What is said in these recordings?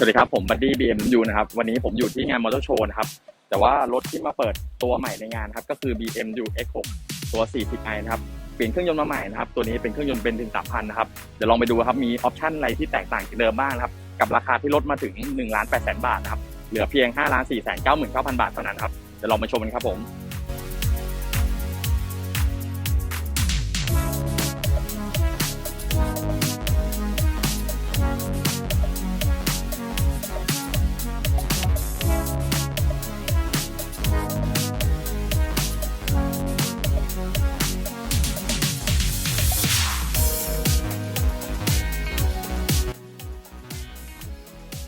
สวัสดีครับ ผมบัดดี้บีเอ็มยูนะครับ วันนี้ผมอยู่ที่งานมอเตอร์โชว์นะครับ แต่ว่ารถที่มาเปิดตัวใหม่ในงานครับ ก็คือ BMW X6 ตัว 40i นะครับเปลี่ยนเครื่องยนต์มาใหม่นะครับ ตัวนี้เป็นเครื่องยนต์เบนซิน3,000นะครับ เดี๋ยวลองไปดูครับ มีออปชั่นอะไรที่แตกต่างจากเดิมบ้างนะครับ กับราคาที่ลดมาถึง1ล้าน8แสนบาทนะครับ เหลือเพียง5ล้าน4แสน9 9 0 0 0 บาทเท่านั้นครับ เดี๋ยวลองมาชมกันครับผม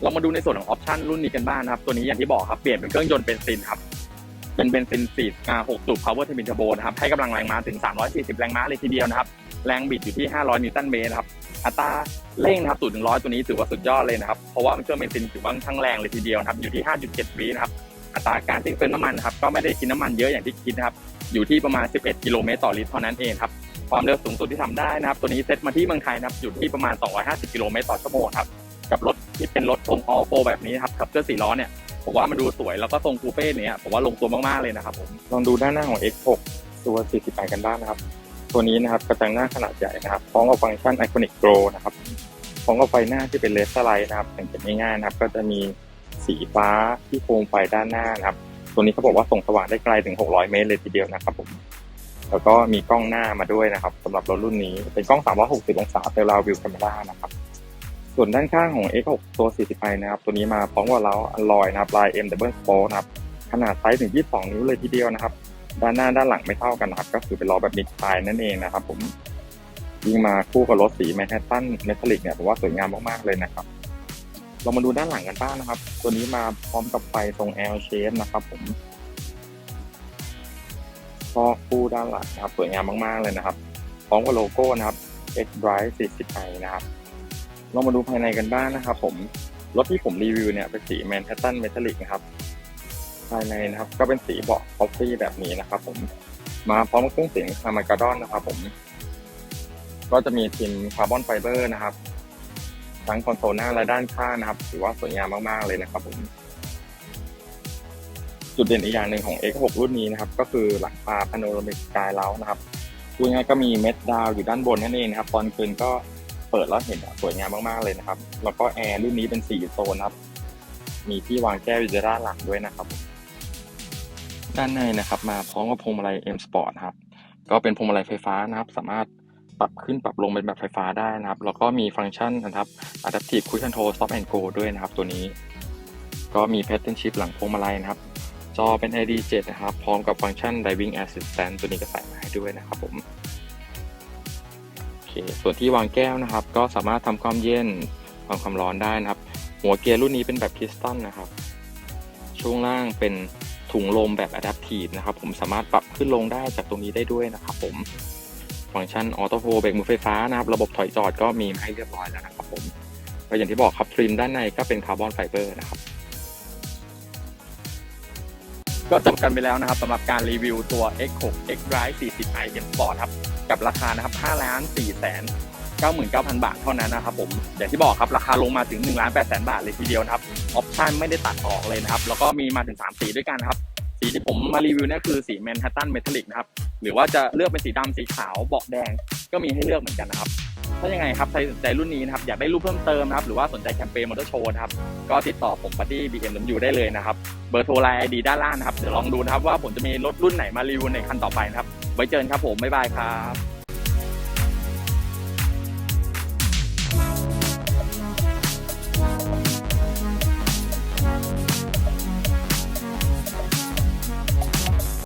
เรามาดูในส่วนของออปชันรุ่นนี้กันบ้างนะครับ ตัวนี้อย่างที่บอกครับ เปลี่ยนเป็นเครื่องยนต์เบนซินครับ เป็นเบนซิน4อ่า6สูบ power twin turbo นะครับ ให้กำลังแรงม้าถึง 340 แรงม้าเลยทีเดียวนะครับ แรงบิดอยู่ที่ 500 นิวตันเมตรครับ อัตราเร่งนะครับ0ถึง100ตัวนี้ถือว่าสุดยอดเลยนะครับ เพราะว่าเครื่องเบนซินถือว่าค่อนข้างแรงเลยทีเดียวนะครับ อยู่ที่ 5.7 วินะครับ อัตราการติดเติมน้ำมันครับ ก็ไม่ได้กินน้ำมันเยอะอย่างที่คิดนะครับ อยู่ที่ประมาณ 11 กิโลเมตรต่อลิตรเท่านั้นเองครับ ความเร็วสูงสุดที่ทำได้นะครับ ตัวนี้เซ็ตมาที่เมืองไทยนะครับอยู่ที่ประมาณ 250 กิโลเมตรต่อชั่วโมงครับ กับรถ ที่เป็นรถทรงออโฟแบบนี้ครับขับเคลื่อนสี่ล้อเนี่ยผมว่ามันดูสวยแล้วก็ทรงคูเป้เนี่ยผมว่าลงตัวมากๆเลยนะครับผมลองดูด้านหน้าของ X6 ตัว 48 กันบ้างนะครับ ตัวนี้นะครับกระจังหน้าขนาดใหญ่นะครับพร้อมกับฟังก์ชัน Iconic Glow นะครับพร้อมกับไฟหน้าที่เป็นเลสไลท์นะครับสังเกตง่ายๆนะครับ ก็จะมีสีฟ้าที่โคมไฟด้านหน้านะครับ ตัวนี้เขาบอกว่าส่งสว่างได้ไกลถึง 600 เมตรเลยทีเดียวนะครับผมแล้วก็มีกล้องหน้ามาด้วยนะครับสำหรับรถรุ่นนี้เป็นกล้อง 360 องศาเซลลาวิวแคมเมรานะครับ ส่วนด้านข้างของ X6 ตัว 40i นะครับ ตัวนี้มาพร้อมกับเล้าอัลลอยนะครับลาย M Double Sport นะครับ ขนาดไซส์ถึง 22 นิ้วเลยทีเดียวนะครับ ด้านหน้าด้านหลังไม่เท่ากันนะครับ ก็คือเป็นล้อแบบมิดไซนั่นเองนะครับ ผมยิ่งมาคู่กับรถสีแมนฮัตตันเมทัลลิกเนี่ยผมว่าสวยงามมากๆเลยนะครับ เรามาดูด้านหลังกันบ้างนะครับ ตัวนี้มาพร้อมกับไฟทรง L shape นะครับผมก็คู่ด้านหลังนะครับ สวยงามมากๆเลยนะครับ พร้อมกับโลโก้นะครับ X Drive 40i นะครับ เรามาดูภายในกันบ้างนะครับผม รถที่ผมรีวิวเนี่ยเป็นสีแมนฮัตตันเมทัลลิกนะครับ ภายในนะครับก็เป็นสีเบาะคอฟฟี่แบบนี้นะครับผม มาพร้อมกับเครื่องเสียงคาร์มากาดอนนะครับผม ก็จะมีพิมพ์คาร์บอนไฟเบอร์นะครับ ทั้งคอนโซลหน้าและด้านข้างนะครับ ถือว่าสวยงามมากๆเลยนะครับผม จุดเด่นอีกอย่างหนึ่งของ X6 รุ่นนี้นะครับ ก็คือหลังคาพาโนรามิกสกายเล้านะครับพูดง่ายก็มีเม็ดดาวอยู่ด้านบนนั่นเองนะครับ ตอนคืนก็ เปิดแล้วเห็นสวยงามมากๆเลยนะครับ แล้วก็แอร์รุ่นนี้เป็น4โซนครับ มีที่วางแก้วอยู่ด้านหลังด้วยนะครับ ด้านในนะครับ มาพร้อมกับพวงมาลัย M Sport ครับ ก็เป็นพวงมาลัยไฟฟ้านะครับ สามารถปรับขึ้นปรับลงเป็นแบบไฟฟ้าได้นะครับ แล้วก็มีฟังก์ชันนะครับ Adaptive Cruise Control Stop and Go ด้วยนะครับ ตัวนี้ ก็มี Pattern Shift หลังพวงมาลัยนะครับ จอเป็น ID7 นะครับ พร้อมกับฟังก์ชัน Driving Assistant ตัวนี้ก็ใส่มาให้ด้วยนะครับผม คส่วนที่วางแก้วนะครับ ก็สามารถทำความเย็นความความร้อนได้นะครับ หัวเกียร์รุ่นนี้เป็นแบบพิสตันนะครับ ช่วงล่างเป็นถุงลมแบบ Adaptive นะครับ ผมสามารถปรับขึ้นลงได้จากตรงนี้ได้ด้วยนะครับ ผมฟังก์ชันออโต้โฮเบรกมือไฟฟ้านะครับ ระบบถอยจอดก็มีให้เรียบร้อยแล้วนะครับ ผมก็อย่างที่บอกครับทริมด้านในก็เป็นคาร์บอนไฟเบอร์นะครับ ก็จบกันไปแล้วนะครับสำหรับการรีวิวตัว X6 X Drive 40i M Sport ครับกับราคานะครับ5ล้าน4แสน99,000 บาทเท่านั้นนะครับผมอย่างที่บอกครับราคาลงมาถึง1ล้าน8แสนบาทเลยทีเดียวนะครับออปชั่นไม่ได้ตัดออกเลยนะครับ แล้วก็มีมาถึง 3 สีด้วยกันนะครับ สีที่ผมมารีวิวนี่คือสีแมนฮัตตันเมทัลลิกนะครับ หรือว่าจะเลือกเป็นสีดำสีขาวเบาะแดงก็มีให้เลือกเหมือนกันนะครับ ถ้ายังไงครับใครสนใจรุ่นนี้นะครับอยากได้รูปเพิ่มเติมนะครับหรือว่าสนใจแคมเปญมอเตอร์โชว์นะครับก็ติดต่อผมปัตตี้ BMW ได้เลยนะครับเบอร์โทรไลน์ไอดีด้านล่างนะครับเดี๋ยวลองดูนะครับว่าผมจะมีรถรุ่นไหนมารีวิวในคันต่อไปนะครับไว้เจอกันครับผมบ๊ายบายครับ